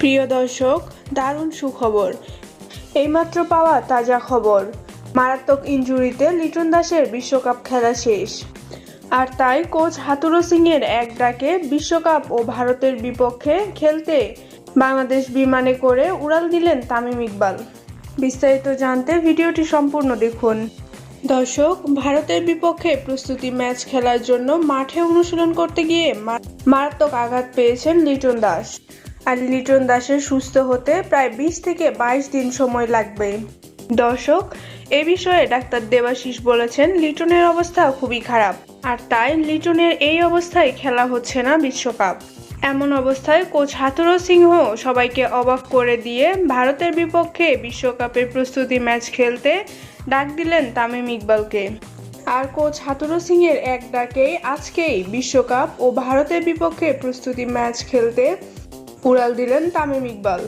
প্রিয় দর্শক, দারুণ সুখবর। এইমাত্র পাওয়া তাজা খবর। মারাত্মক ইনজুরিতে লিটন দাসের বিশ্বকাপ খেলা শেষ। আর তাই কোচ হাতুরো সিংয়ের এক ডাকে বিশ্বকাপ ও ভারতের বিপক্ষে খেলতে বাংলাদেশ বিমানে করে উড়াল দিলেন তামিম ইকবাল। বিস্তারিত জানতে ভিডিওটি সম্পূর্ণ দেখুন। দর্শক, ভারতের বিপক্ষে প্রস্তুতি ম্যাচ খেলার জন্য মাঠে অনুশীলন করতে গিয়ে মারাত্মক আঘাত পেয়েছেন লিটন দাস। আর লিটন দাসের সুস্থ হতে প্রায় বিশ থেকে বাইশ দিন সময় লাগবে। দর্শক, এ বিষয়ে ডাক্তার দেবাশিস বলেছেন, লিটনের অবস্থা খুবই খারাপ। আর তাই লিটনের এই অবস্থায় খেলা হচ্ছে না বিশ্বকাপ। এমন অবস্থায় কোচ হাতুরো সিংহ সবাইকে অবাক করে দিয়ে ভারতের বিপক্ষে বিশ্বকাপের প্রস্তুতি ম্যাচ খেলতে ডাক দিলেন তামিম ইকবালকে। আর কোচ হাতুরো সিং এর এক ডাকেই আজকেই বিশ্বকাপ ও ভারতের বিপক্ষে প্রস্তুতি ম্যাচ খেলতে উড়াল দিলেন তামিম ইকবাল।